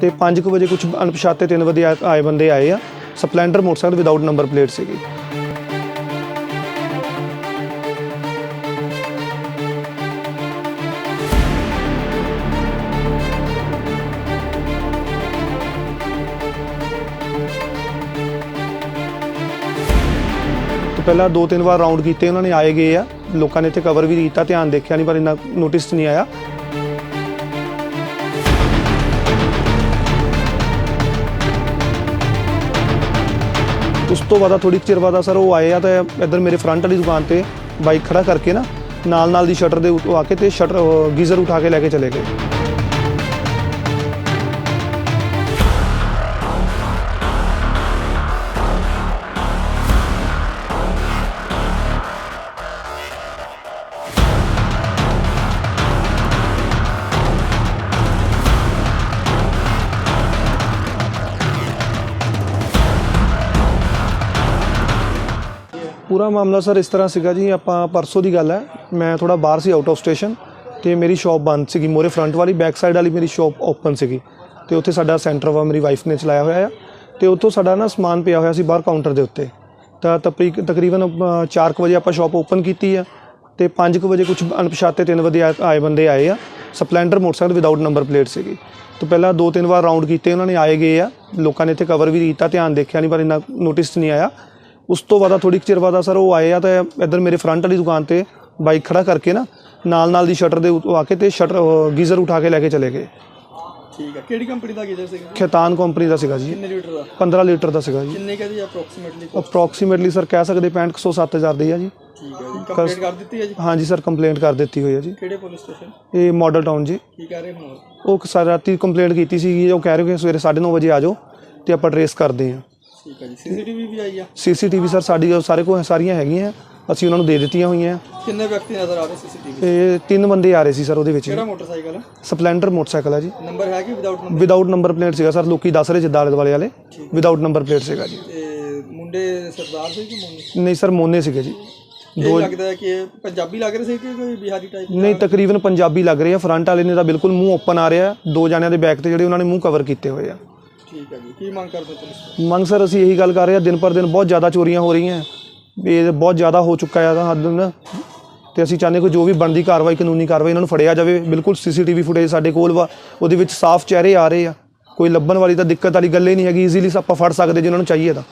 ਤੇ 5:00 ਵਜੇ ਕੁਝ ਅਣਪਛਾਤੇ ਤਿੰਨ ਵਜੇ ਆਏ ਬੰਦੇ ਆਏ ਆ। Splendor motorcycle without number plate ਸੀਗੀ। ਤੇ ਪਹਿਲਾਂ ਦੋ ਤਿੰਨ ਵਾਰ ਰਾਉਂਡ ਕੀਤੇ, ਉਹਨਾਂ ਨੇ ਆਏ ਗਏ ਆ। ਲੋਕਾਂ ਨੇ ਇੱਥੇ ਕਵਰ ਵੀ ਕੀਤਾ, ਧਿਆਨ ਦੇਖਿਆ ਨਹੀਂ ਪਰ ਇੰਨਾ ਨੋਟਿਸ ਨਹੀਂ ਆਇਆ। ਉਸ ਤੋਂ ਬਾਅਦ ਥੋੜੀ ਚਿਰ ਬਾਅਦ ਸਰ ਉਹ ਆਏ ਆ ਤਾਂ ਇੱਧਰ ਮੇਰੇ ਫਰੰਟ ਵਾਲੀ ਦੁਕਾਨ ਤੇ ਬਾਈਕ ਖੜਾ ਕਰਕੇ ਨਾ ਨਾਲ ਨਾਲ ਦੀ ਸ਼ਟਰ ਦੇ ਉੱਤੋਂ ਆ ਕੇ ਤੇ ਸ਼ਟਰ ਗੀਜ਼ਰ ਉਠਾ ਕੇ ਲੈ ਕੇ ਚਲੇ ਗਏ। ਪੂਰਾ ਮਾਮਲਾ ਸਰ ਇਸ ਤਰ੍ਹਾਂ ਸੀਗਾ ਜੀ, ਆਪਾਂ ਪਰਸੋਂ ਦੀ ਗੱਲ ਹੈ। ਮੈਂ ਥੋੜਾ ਬਾਹਰ ਸੀ ਆਊਟ ਆਫ ਸਟੇਸ਼ਨ ਤੇ ਮੇਰੀ ਸ਼ਾਪ ਬੰਦ ਸੀਗੀ। ਮੋਰੇ ਫਰੰਟ ਵਾਲੀ ਬੈਕ ਸਾਈਡ ਵਾਲੀ ਮੇਰੀ ਸ਼ਾਪ ਓਪਨ ਸੀਗੀ। ਤੇ ਉੱਥੇ ਸਾਡਾ ਸੈਂਟਰ ਵਾ, ਮੇਰੀ ਵਾਈਫ ਨੇ ਚਲਾਇਆ ਹੋਇਆ ਆ। ਤੇ ਉੱਥੋਂ ਸਾਡਾ ਨਾ ਸਮਾਨ ਪਿਆ ਹੋਇਆ ਸੀ ਬਾਹਰ ਕਾਊਂਟਰ ਦੇ ਉੱਤੇ। ਤਾਂ ਤਪਰੀ- ਤਕਰੀਬਨ 4:00 ਵਜੇ ਆਪਾਂ ਸ਼ਾਪ ਓਪਨ ਕੀਤੀ ਆ। ਤੇ 5:00 ਵਜੇ ਕੁਝ ਅਣਪਛਾਤੇ ਤਿੰਨ ਵਜੇ ਆਏ ਬੰਦੇ ਆਏ ਆ। Splendor motorcycle without number plate ਸੀਗੀ। ਤੋਂ ਪਹਿਲਾਂ ਦੋ ਤਿੰਨ ਵਾਰ ਰਾਉਂਡ ਕੀਤੇ, ਉਹਨਾਂ ਨੇ ਆਏ ਗਏ ਆ। ਲੋਕਾਂ ਨੇ ਇੱਥੇ ਕਵਰ ਵੀ ਕੀਤਾ, ਧਿਆਨ ਦੇਖਿਆ ਨਹੀਂ ਪਰ ਇੰਨਾ ਨੋਟਿਸ ਨਹੀਂ ਆਇਆ। ਉਸ ਤੋਂ ਬਾਅਦ ਥੋੜੀ ਚਿਰ ਬਾਅਦ ਸਰ ਉਹ ਆਏ ਆ ਤਾਂ ਇੱਧਰ ਮੇਰੇ ਫਰੰਟ ਵਾਲੀ ਦੁਕਾਨ ਤੇ ਬਾਈਕ ਖੜਾ ਕਰਕੇ ਨਾ ਨਾਲ ਨਾਲ ਦੀ ਸ਼ਟਰ ਦੇ ਉੱਤੋਂ ਆ ਕੇ ਤੇ ਸ਼ਟਰ ਗੀਜ਼ਰ ਉਠਾ ਕੇ ਲੈ ਕੇ ਚਲੇ ਗਏ। ਠੀਕ ਹੈ ਕਿਹੜੀ ਕੰਪਨੀ ਦਾ ਗੀਜ਼ਰ ਸੀਗਾ? ਖੇਤਾਨ ਕੰਪਨੀ ਦਾ ਸੀਗਾ ਜੀ। ਕਿੰਨੇ ਲੀਟਰ ਦਾ? 15 ਲੀਟਰ ਦਾ ਸੀਗਾ ਜੀ। ਕਿੰਨੇ ਕਾ ਜੀ ਅਪਰੋਕਸੀਮੇਟਲੀ ਅਪਰੋਕਸੀਮੇਟਲੀ ਸਰ ਕਹਿ ਸਕਦੇ 65 ਹਜ਼ਾਰ ਦੀ ਆ ਜੀ। ਠੀਕ ਹੈ ਜੀ। ਕੰਪਲੀਟ ਕਰ ਦਿੱਤੀ ਹੈ ਜੀ? ਹਾਂਜੀ ਸਰ ਕੰਪਲੇਂਟ ਕਰ ਦਿੱਤੀ ਹੋਈ ਹੈ ਜੀ। ਕਿਹੜੇ ਪੁਲਿਸ ਸਟੇਸ਼ਨ ਇਹ ਮਾਡਲ ਟਾਊਨ ਜੀ। ਕੀ ਕਹਿ ਰਹੇ ਹੁਣ ਉਹ ਸਰ ਰਾਤੀ ਕੰਪਲੇਂਟ ਕੀਤੀ ਸੀ ਉਹ ਕਹਿ ਰਹੇ ਕਿ ਸਵੇਰੇ 9:30 ਵਜੇ ਆ ਜਾਓ ਤੇ ਆਪਾਂ ਟਰੇਸ ਕਰਦੇ ਹਾਂ। ਠੀਕ ਹੈ ਜੀ। ਸੀਸੀਟੀਵੀ ਵੀ ਆਈ ਆ? ਸੀਸੀਟੀਵੀ ਸਰ ਸਾਡੀ ਸਾਰੇ ਕੋਲ ਸਾਰੀਆਂ ਹੈਗੀਆਂ ਅਸੀਂ ਉਹਨਾਂ ਨੂੰ ਦੇ ਦਿੱਤੀਆਂ ਹੋਈਆਂ ਕਿੰਨੇ ਵਿਅਕਤੀ ਨਜ਼ਰ ਆ ਰਹੇ ਸੀਸੀਟੀਵੀ ਤੇ ਤਿੰਨ ਬੰਦੇ ਆ ਰਹੇ ਸੀ ਸਰ ਉਹਦੇ ਵਿੱਚ ਕਿਹੜਾ ਮੋਟਰਸਾਈਕਲ ਹੈ ਸਪਲੈਂਡਰ ਮੋਟਰਸਾਈਕਲ ਹੈ ਜੀ। ਨੰਬਰ ਹੈ ਕਿ without number without number plate ਸੀਗਾ ਸਰ ਲੋਕੀ ਦੱਸ ਰਹੇ ਜਿੱਦਾਂ ਆਲੇ ਦੁਆਲੇ ਵਾਲੇ। ਵਿਦਆਊਟ ਨੰਬਰ ਪਲੇਟ ਸੀਗਾ ਜੀ। ਤੇ ਮੁੰਡੇ ਸਰਦਾਰ ਸੀ ਕਿ ਮੋਨੀ? ਨਹੀਂ ਸਰ ਮੋਨੇ ਸੀਗੇ ਜੀ। ਇਹ ਲੱਗਦਾ ਹੈ ਕਿ ਇਹ ਪੰਜਾਬੀ ਲੱਗ ਰਹੇ ਸੀ ਕਿ ਕੋਈ ਬਿਹਾਰੀ ਟਾਈਪ ਨਹੀਂ ਤਕਰੀਬਨ ਪੰਜਾਬੀ ਲੱਗ ਰਹੇ ਆ। ਫਰੰਟ ਵਾਲੇ ਨੇ ਤਾਂ ਬਿਲਕੁਲ ਮੂੰਹ ਓਪਨ ਆ ਰਿਹਾ। ਦੋ ਜਾਣਿਆਂ ਦੇ ਬੈਕ ਤੇ ਜਿਹੜੇ ਉਹਨਾਂ ਨੇ ਮੂੰਹ ਕਵਰ ਕੀਤੇ ਹੋਏ ਆ। ਠੀਕ ਹੈ ਜੀ। ਕੀ ਮੰਗ ਕਰਦੇ ਪੁਲਿਸ ਤੋਂ? ਮੰਗ ਸਰ, ਅਸੀਂ ਇਹੀ ਗੱਲ ਕਰ ਰਹੇ ਹਾਂ, ਦਿਨ ਪਰ ਦਿਨ ਬਹੁਤ ਜ਼ਿਆਦਾ ਚੋਰੀਆਂ ਹੋ ਰਹੀਆਂ। ਵੀ ਇਹ ਬਹੁਤ ਜ਼ਿਆਦਾ ਹੋ ਚੁੱਕਾ ਹੈ ਤਾਂ ਹੱਦ ਨਾ। ਤੇ ਅਸੀਂ ਚਾਹੁੰਦੇ ਕਿ ਜੋ ਵੀ ਬਣਦੀ ਕਾਰਵਾਈ, ਕਾਨੂੰਨੀ ਕਾਰਵਾਈ ਇਹਨਾਂ ਨੂੰ ਫੜਿਆ ਜਾਵੇ। ਬਿਲਕੁਲ ਸੀਸੀਟੀਵੀ ਫੁਟੇਜ ਸਾਡੇ ਕੋਲ ਵਾ, ਉਹਦੇ ਵਿੱਚ ਸਾਫ਼ ਚਿਹਰੇ ਆ ਰਹੇ ਆ। ਕੋਈ ਲੱਭਣ ਵਾਲੀ ਤਾਂ ਦਿੱਕਤ ਵਾਲੀ ਗੱਲ ਹੀ ਨਹੀਂ ਹੈਗੀ। ਈਜ਼ੀਲੀ ਆਪਾਂ ਫੜ ਸਕਦੇ ਜੇ ਉਹਨਾਂ ਨੂੰ ਚਾਹੀਏ ਤਾਂ।